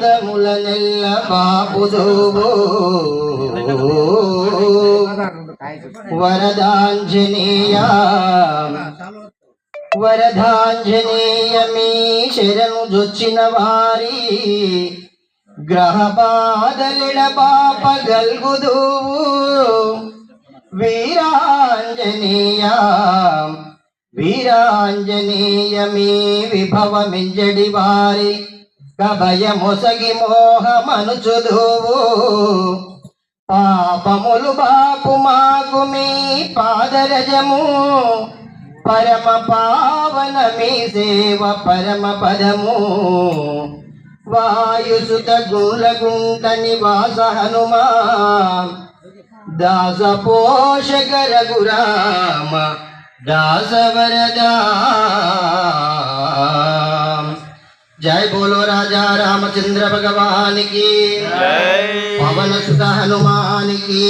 బంధముల నెల్ల బాపుదోవో వరదాంజనేయ. వరదాంజనేయ మీ శరణు జొచ్చిన వారి గ్రహపాదలిడ పాప గల్గుదువు వీరాంజనేయ. వీరాంజనేయ మీ విభవమింజడి వారి కభయ మొసగి మోహమనుచుదువు. పాపములు బాపు మాకు మీ పాదరజము. పరమ పావన మీ సేవ పరమ పదము. వాయుసుత గుండ్లగుంట నివాస హనుమా దాస పోషక రఘురామ దాస వరదా జయ బోలో రాజా రామచంద్ర భగవానికి పవన సుత హనుమానికి